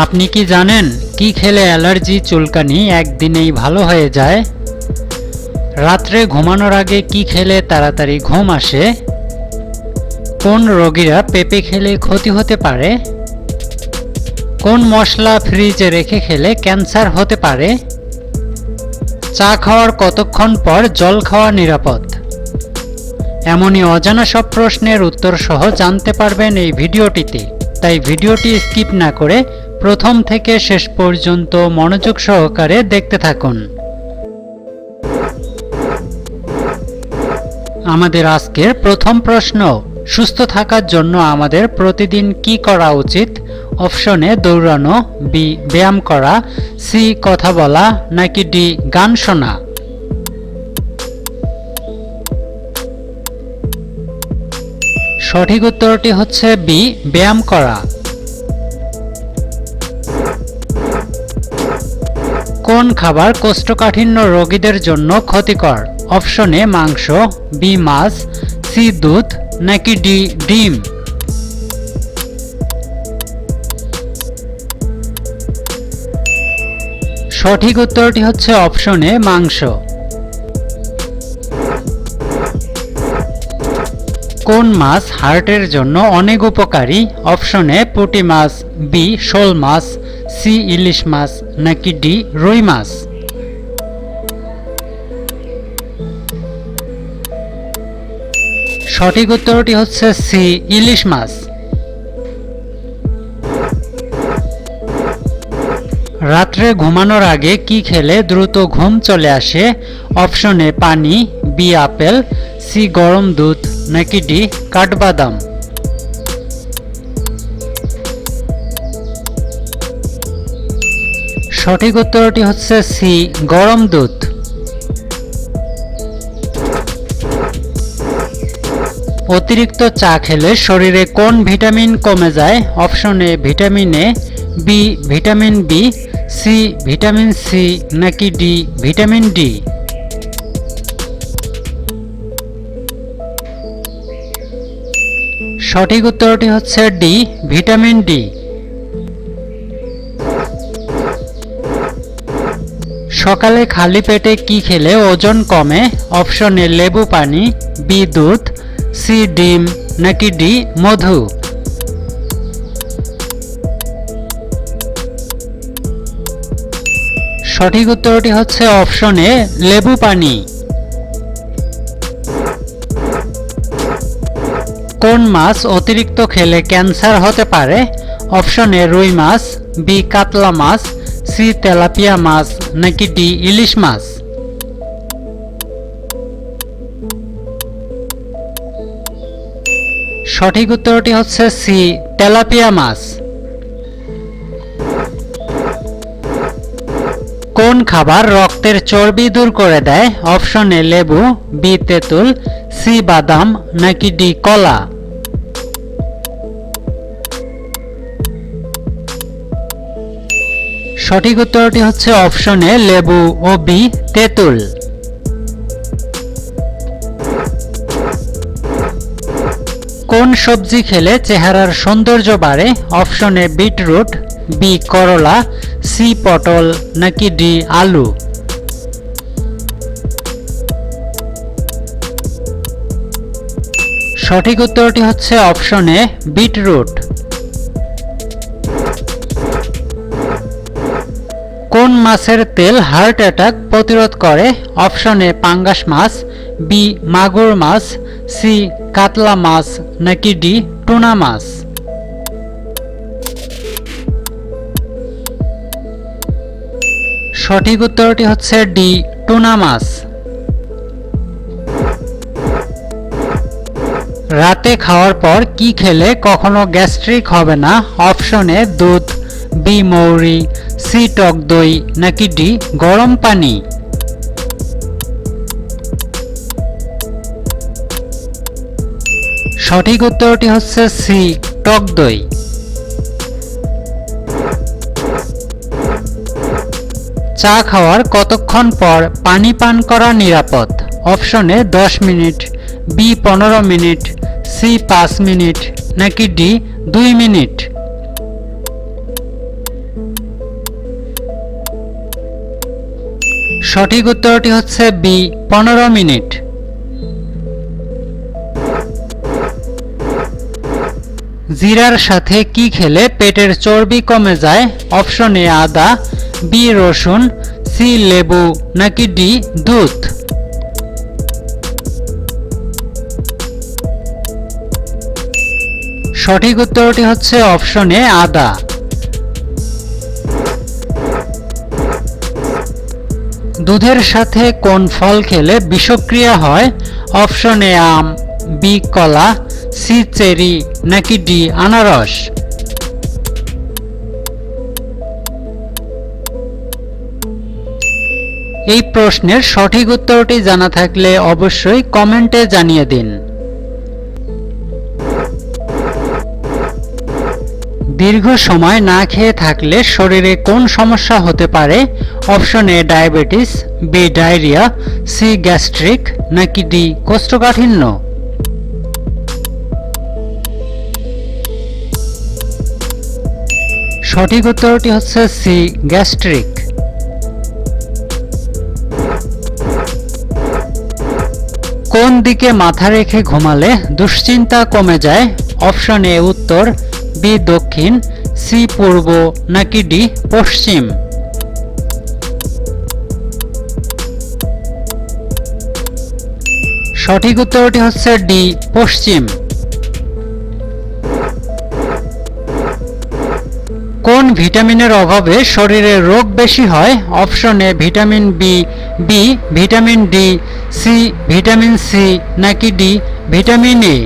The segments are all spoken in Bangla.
আপনি কি জানেন কি খেলে অ্যালার্জি চুলকানি একদিনেই ভালো হয়ে যায়? রাত্রে ঘুমানোর আগে কি খেলে তাড়াতাড়ি ঘুম আসে? কোন রোগীরা পেঁপে খেলে ক্ষতি হতে পারে? কোন মশলা ফ্রিজে রেখে খেলে ক্যান্সার হতে পারে? চা খাওয়ার কতক্ষণ পর জল খাওয়া নিরাপদ? এমনই অজানা সব প্রশ্নের উত্তর সহ জানতে পারবেন এই ভিডিওটিতে। তাই ভিডিওটি স্কিপ না করে প্রথম থেকে শেষ পর্যন্ত মনোযোগ সহকারে দেখতে থাকুন। আমাদের আজকের প্রথম প্রশ্ন, সুস্থ থাকার জন্য আমাদের প্রতিদিন কি করা উচিত? অপশনে দৌড়ানো, বি, ব্যায়াম করা, সি, কথা বলা, নাকি ডি, গান শোনা। সঠিক উত্তরটি হচ্ছে বি, ব্যায়াম করা। কোন খাবার কোষ্ঠকাঠিন্য রোগীদের জন্য ক্ষতিকর? অপশনে মাংস, বি মাছ, সি দুধ, নাকি ডি ডিম? সঠিক উত্তরটি হচ্ছে অপশনে মাংস। কোন মাছ হার্টের জন্য অনেক উপকারী? অপশনে পুঁটি মাছ, বি শোল মাছ, সি ইলিশ মাছ নাকি ডি, রুই মাছ? সঠিক উত্তরটি হচ্ছে সি, ইলিশ মাছ। রাত্রে ঘুমানোর আগে কি খেলে দ্রুত ঘুম চলে আসে? অপশনে পানি, বি আপেল, সি গরম দুধ, নাকি ডি কাঠবাদাম? সঠিক উত্তরটি হচ্ছে সি, গরম দুধ। অতিরিক্ত চা খেলে শরীরে কোন ভিটামিন কমে যায়? অপশনে vitamin A, B, vitamin B, C, vitamin C, নাকি ডি, ভিটামিন ডি? সঠিক উত্তরটি হচ্ছে ডি, ভিটামিন ডি। সকালে খালি পেটে কি খেলে ওজন কমে? অপশনে লেবু পানি, বি, দুধ, সি, ডিম, নাকি ডি, মধু? সঠিক উত্তরটি হচ্ছে অপশনে লেবু পানি। কোন মাছ অতিরিক্ত খেলে ক্যান্সার হতে পারে? অপশনে রুই মাছ, বি, কাতলা মাছ সি তেলাপিয়া মাছ নাকি ডি ইলিশ মাছ? সঠিক উত্তরটি হচ্ছে সি, তেলাপিয়া মাছ। কোন খাবার রক্তের চর্বি দূর করে দেয়? অপশনে লেবু, বি তেঁতুল, সি বাদাম, নাকি ডি কলা? সঠিক উত্তরটি হচ্ছে অপশনে লেবু ও বি তেঁতুল। কোন সবজি খেলে চেহারার সৌন্দর্য বাড়ে? অপশনে বিটরুট বি করলা সি পটল, নাকি ডি আলু? সঠিক উত্তরটি হচ্ছে অপশনে বিটরুট। কোন মাছের তেল হার্ট অ্যাটাক প্রতিরোধ করে? অপশনে পাঙ্গাস মাছ বি মাগুর মাছ সি কাতলা মাছ, নাকি ডি টুনা মাছ? সঠিক উত্তরটি হচ্ছে ডি টুনা মাছ। রাতে খাওয়ার পর কি খেলে কখনো গ্যাস্ট্রিক হবে না? অপশনে দুধ বি মৌরি সি টক দই নাকি ডি গরম পানি? সঠিক উত্তরটি হচ্ছে সি টক দই। চা খাওয়ার কতক্ষণ পর পানি পান করা নিরাপদ? অপশনে দশ মিনিট, বি পনেরো মিনিট, সি পাঁচ মিনিট, নাকি ডি দুই মিনিট? সঠিক উত্তরটি হচ্ছে বি, পনেরো মিনিট। জিরার সাথে কি খেলে পেটের চর্বি কমে যায়? অপশন এ আদা, বি রসুন, সি লেবু, নাকি ডি দুধ? সঠিক উত্তরটি হচ্ছে অপশনে আদা। দুধের সাথে কোন ফল খেলে বিষক্রিয়া হয়? অপশন এ আম, বি কলা, সি চেরি, নাকি ডি আনারস? এই প্রশ্নের সঠিক উত্তরটি জানা থাকলে অবশ্যই কমেন্টে জানিয়ে দিন। দীর্ঘ সময় না খেয়ে থাকলে শরীরে কোন সমস্যা হতে পারে? Option A, diabetes, B, diarrhoea, C, gastric, নাকি ডি, কোষ্ঠকাঠিন্য? সঠিক উত্তরটি হচ্ছে সি, গ্যাস্ট্রিক। কোন দিকে মাথা রেখে ঘুমালে দুশ্চিন্তা কমে যায়? অপশন এ, উত্তর বি দক্ষিণ, সি পূর্ব নাকি ডি পশ্চিম? সঠিক উত্তরটি হচ্ছে ডি পশ্চিম। কোন ভিটামিনের অভাবে শরীরে রোগ বেশি হয়? Option vitamin B B vitamin D, C vitamin C নাকি ডি ভিটামিন এ?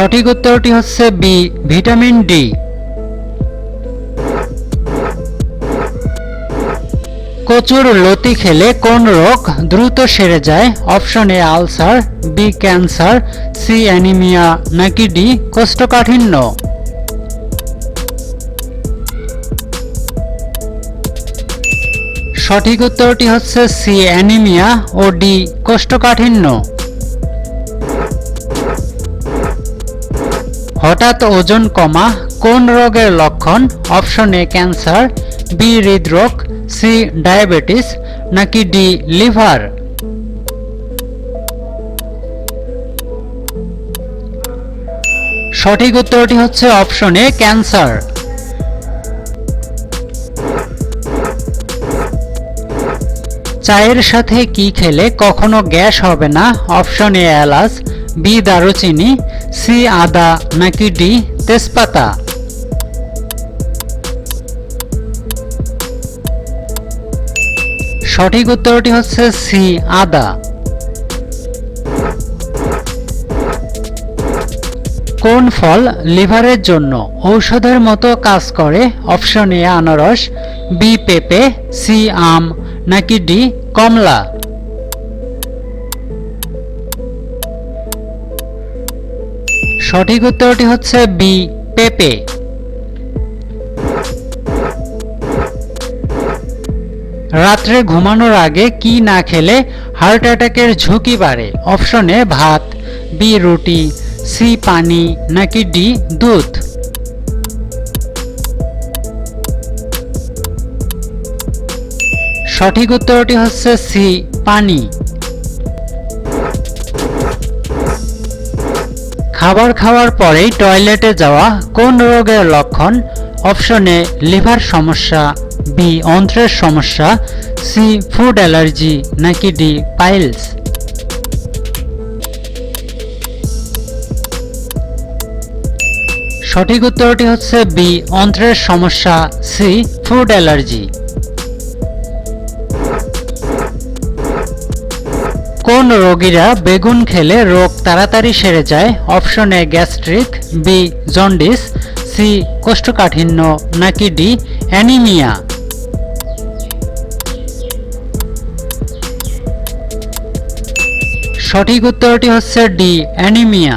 সঠিক উত্তরটি হচ্ছে বি ভিটামিন ডি কচুর লতি খেলে কোন রোগ দ্রুত সেরে যায়? Option A ulcer B cancer C anaemia, নাকি ডি কোষ্ঠকাঠিন্য? সঠিক উত্তরটি হচ্ছে সি অ্যানিমিয়া ও ডি কোষ্ঠকাঠিন্য। হঠাৎ ওজন কমা, কোন রোগের লক্ষণ? অপশন এ, ক্যান্সার, বি, হৃদরোগ, সি, ডায়াবেটিস, নাকি ডি, লিভার? সঠিক উত্তরটি হচ্ছে অপশন এ, ক্যান্সার। চায়ের সাথে কি খেলে কখনো গ্যাস হবে না? অপশন এ, এলাচ, বি, দারুচিনি সি আদা নাকি ডি, তেজপাতা। সঠিক উত্তরটি হচ্ছে সি, আদা। কোন ফল লিভারের জন্য ঔষধের মতো কাজ করে? অপশন এ, আনারস, বি, পেঁপে, সি, আম নাকি ডি, কমলা। সঠিক উত্তরটি হচ্ছে বি, পেঁপে। রাত্রে ঘুমানোর আগে কি না খেলে হার্ট অ্যাটাকের ঝুঁকি বাড়ে? অপশনে ভাত, বি, রুটি, সি, পানি, নাকি ডি, দুধ? সঠিক উত্তরটি হচ্ছে সি, পানি। খাবার খাওয়ার পরেই টয়লেটে যাওয়া কোন রোগের লক্ষণ? অপশনে লিভার সমস্যা বি অন্ত্রের সমস্যা সি ফুড অ্যালার্জি, নাকি ডি পাইলস? সঠিক উত্তরটি হচ্ছে বি অন্ত্রের সমস্যা সি ফুড অ্যালার্জি। কোন রোগীরা বেগুন খেলে রোগ তাড়াতাড়ি সেরে যায়? Option A, gastric, B, jaundice, C, কোষ্ঠকাঠিন্য, নাকি ডি, অ্যানিমিয়া? সঠিক উত্তরটি হচ্ছে ডি, অ্যানিমিয়া।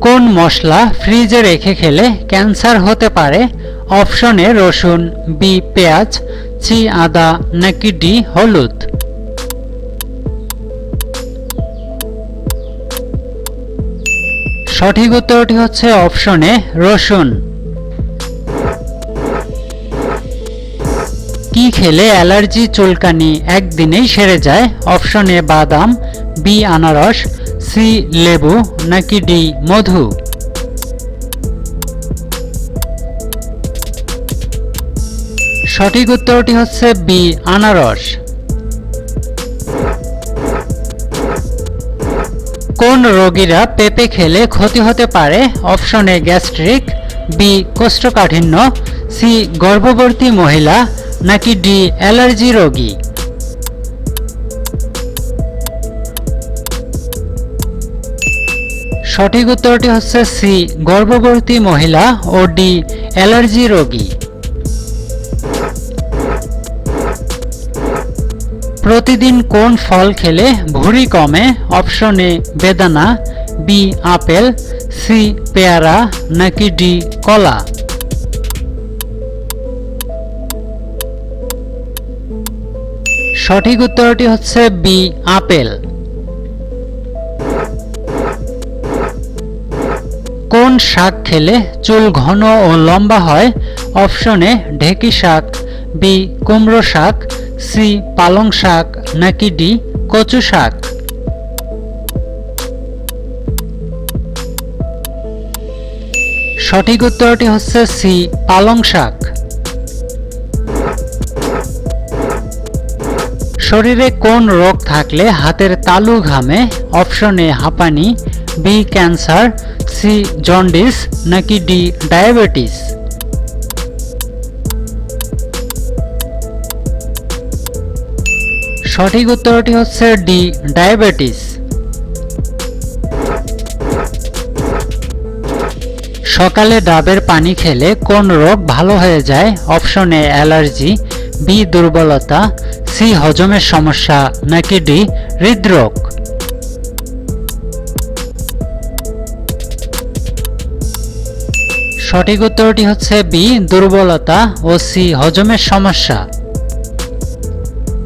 কোন মশলা ফ্রিজে রেখে খেলে ক্যান্সার হতে পারে? অপশনে রসুন, বি, পেঁয়াজ সি আদা নাকি ডি হলুদ? সঠিক উত্তরটি হচ্ছে অপশনে রসুন। কি খেলে অ্যালার্জি চুলকানি একদিনেই সেরে যায়? অপশনে বাদাম, বি, আনারস, সি, লেবু, নাকি ডি, মধু? সঠিক উত্তরটি হচ্ছে বি, আনারস। কোন রোগীরা পেঁপে খেলে ক্ষতি হতে পারে? অপশন এ, গ্যাস্ট্রিক, বি, কোষ্ঠকাঠিন্য, সি গর্ভবতী মহিলা, নাকি ডি, অ্যালার্জি রোগী? সঠিক উত্তরটি হচ্ছে সি গর্ভবতী মহিলা ও ডি, অ্যালার্জি রোগী। প্রতিদিন কোন ফল খেলে ভুঁড়ি কমে? অপশন এ, বেদানা, বি, আপেল, সি, পেয়ারা, নাকি ডি, কলা? সঠিক উত্তরটি হচ্ছে বি, আপেল। কোন শাক খেলে চুল ঘন ও লম্বা হয়? অপশনে ঢেকি শাক, বি, কুমড়ো শাক সি পালং শাক নাকি ডি কচু শাক? সঠিক উত্তরটি হচ্ছে সি পালং শাক। শরীরে কোন রোগ থাকলে হাতের তালু ঘামে? অপশন এ, হাঁপানি, বি, ক্যান্সার, সি, জন্ডিস, নাকি ডি, ডায়াবেটিস? সঠিক উত্তরটি হচ্ছে ডি, ডায়াবেটিস। সকালে ডাবের পানি খেলে কোন রোগ ভালো হয়ে যায়? অপশন এ, অ্যালার্জি, বি, দুর্বলতা, সি, হজমের সমস্যা, নাকি ডি, হৃদরোগ। সঠিক উত্তরটি হচ্ছে বি, দুর্বলতা, ও সি, হজমের সমস্যা।